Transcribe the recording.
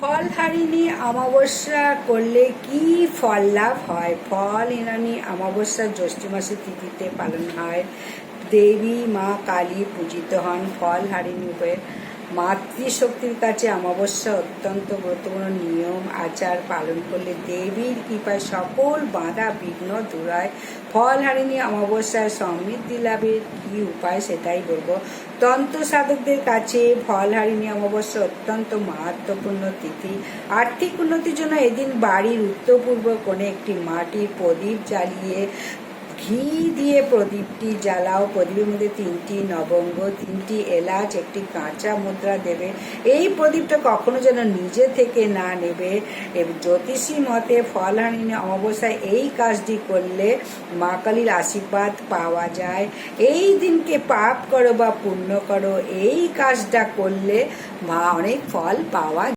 ফল হারিণী অমাবস্যা করলে কি ফল লাভ হয়? ফল হারিণী অমাবস্যা জ্যৈষ্ঠ মাসের তিথিতে পালন হয়। দেবী মা কালী পূজিত হন, ফল হারিণী হয়ে মাতৃশক্তির কাছে অমাবস্যা অত্যন্ত গুরুত্বপূর্ণ নিয়ম, আচার পালন করলে দেবীর কৃপায় সকল বাধা, বিঘ্ন দূরায় ফল হারিণী অমাবস্যায় সমৃদ্ধি লাভের কি উপায় সেটাই বলব। তন্ত্র সাধকদের কাছে ফল হারিণী অমাবস্যা অত্যন্ত মাহাত্মপূর্ণ তিথি। আর্থিক উন্নতির জন্য এদিন বাড়ির উত্তর পূর্ব কোণে একটি মাটির প্রদীপ জ্বালিয়ে ঘি দিয়ে প্রদীপটি জ্বালাও। প্রদীপের মধ্যে তিনটি নবঙ্গ, তিনটি এলাচ, একটি কাঁচা মুদ্রা দেবে। এই প্রদীপটা কখনো যেন নিজে থেকে না নেবে। জ্যোতিষী মতে ফলহারিণী অমাবস্যায় এই কাজটি করলে মা কালীর আশীর্বাদ পাওয়া যায়। এই দিনকে পাপ করো বা পুণ্য করো, এই কাজটা করলে মা অনেক ফল পাওয়া